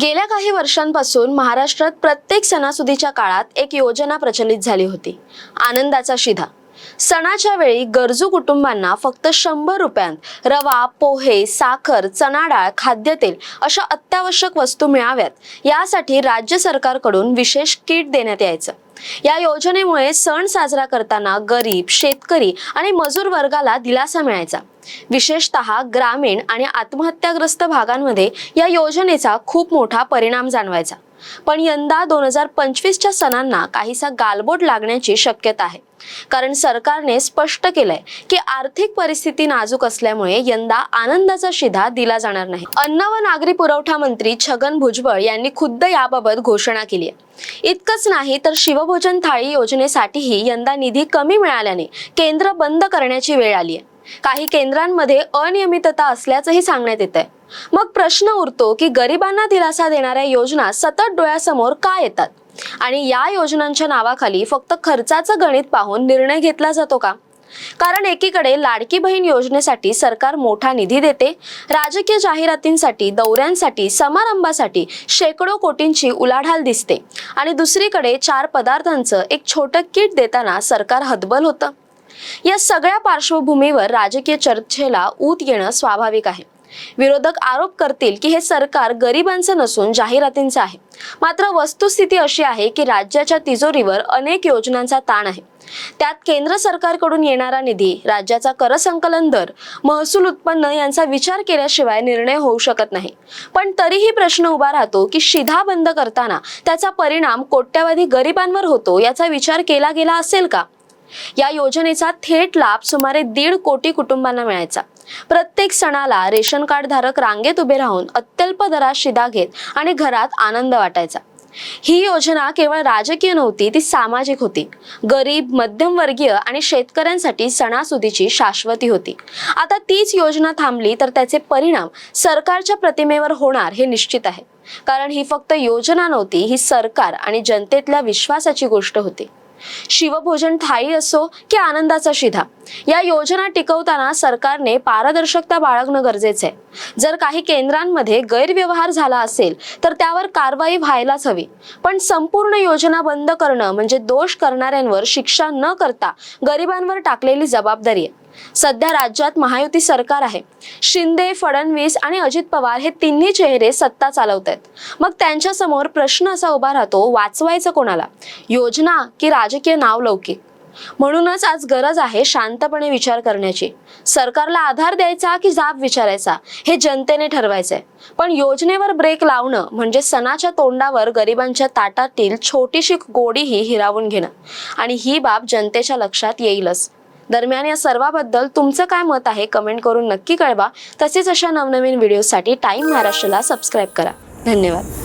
गेल्या काही वर्षांपासून महाराष्ट्रात प्रत्येक सणासुदीच्या काळात एक योजना प्रचलित झाली होती. आनंदाचा शिधा. सणाच्या वेळी गरजू कुटुंबांना फक्त शंभर रुपयांत रवा पोहे साखर चणा डाळ खाद्यतेल अशा अत्यावश्यक वस्तू मिळाव्यात. यासाठी राज्य सरकारकडून विशेष किट देण्यात यायचं. या योजनेमुळे सण साजरा करताना गरीब शेतकरी आणि मजूर वर्गाला दिलासा मिळायचा. विशेषतः ग्रामीण आणि आत्महत्याग्रस्त भागांमध्ये या योजनेचा खूप मोठा परिणाम जाणवायचा. पण यंदा दोन हजार पंचवीसच्या सणांना काहीसा गालबोट लागण्याची शक्यता आहे. कारण सरकारने स्पष्ट केलंय की आर्थिक परिस्थिती नाजूक असल्यामुळे यंदा आनंदाचा शिधा दिला जाणार नाही. अन्न व नागरी पुरवठा मंत्री छगन भुजबळ यांनी खुद्द याबाबत घोषणा केली आहे. इतकंच नाही तर शिवभोजन थाळी योजनेसाठीही यंदा निधी कमी मिळाल्याने केंद्र बंद करण्याची वेळ आली आहे. काही केंद्रांमध्ये अनियमितता असल्याचंही सांगण्यात येत आहे मग प्रश्न उरतो की गरिबांना दिलासा देणाऱ्या योजना सतत डोळ्यासमोर का येतात? आणि या योजनांच्या नावाखाली फक्त खर्चाचं गणित पाहून निर्णय घेतला जातो का? कारण एकीकडे लाडकी बहीण योजनेसाठी सरकार मोठा निधी देते राजकीय जाहिरातींसाठी दौऱ्यांसाठी समारंभासाठी शेकडो कोटींची उलाढाल दिसते. आणि दुसरीकडे चार पदार्थांचं एक छोटं किट देताना सरकार हतबल होतं. या सगळ्या पार्श्वभूमीवर राजकीय चर्चेला ऊत येणं स्वाभाविक आहे. विरोधक आरोप करतील की हे सरकार गरिबांचं नसून जाहिरातींचं आहे. मात्र वस्तुस्थिती अशी आहे की राज्याच्या तिजोरीवर अनेक योजनांचा ताण आहे. त्यात केंद्र सरकारकडून येणारा निधी राज्याचा कर संकलन दर महसूल उत्पन्न यांचा विचार केल्याशिवाय निर्णय होऊ शकत नाही. पण तरीही प्रश्न उभा राहतो की शिधा बंद करताना त्याचा परिणाम कोट्यावधी गरिबांवर होतो याचा विचार केला गेला असेल का? या योजनेचा थेट लाभ सुमारे दीड कोटी कुटुंबांना मिळायचा. प्रत्येक सणाला रेशन कार्ड धारक रांगेत उभे राहून अत्यल्प दरात शिदा घेत आणि घरात आनंद वाटायचा. ही योजना केवळ राजकीय नव्हती ती सामाजिक होती. गरीब मध्यमवर्गीय आणि शेतकऱ्यांसाठी सणासुदीची शाश्वती होती. आता तीच योजना थांबली तर त्याचे परिणाम सरकारच्या प्रतिमेवर होणार हे निश्चित आहे. कारण ही फक्त योजना नव्हती ही सरकार आणि जनतेतल्या विश्वासाची गोष्ट होती. शिवभोजन थाळी असो की आनंदाचा शिधा. या योजना टिकवताना सरकारने पारदर्शकता बाळगणं गरजेचं आहे. जर काही केंद्रांमध्ये गैरव्यवहार झाला असेल तर त्यावर कारवाई व्हायलाच हवी. पण संपूर्ण योजना बंद करणं म्हणजे दोष करणाऱ्यांवर शिक्षा न करता गरिबांवर टाकलेली जबाबदारी आहे. सध्या राज्यात महायुती सरकार आहे. शिंदे फडणवीस आणि अजित पवार हे तिन्ही चेहरे सत्ता चालवत आहेत मग त्यांच्यासमोर प्रश्न असा उभा राहतो वाचवायचं कोणाला? योजना की राजकीय नावलौकिक? म्हणूनच आज गरज आहे शांतपणे विचार करण्याची. सरकारला आधार द्यायचा की जाब विचारायचा हे जनतेने ठरवायचंय. पण योजनेवर ब्रेक लावणं म्हणजे सणाच्या तोंडावर गरिबांच्या ताटातील छोटीशी गोडीही हिरावून घेणं. आणि ही बाब जनतेच्या लक्षात येईलच. दरम्यान या सर्वाबद्दल तुमचं काय मत आहे कमेंट करून नक्की कळवा. तसेच अशा नवनवीन व्हिडिओसाठी टाईम महाराष्ट्राला सबस्क्राईब करा. धन्यवाद.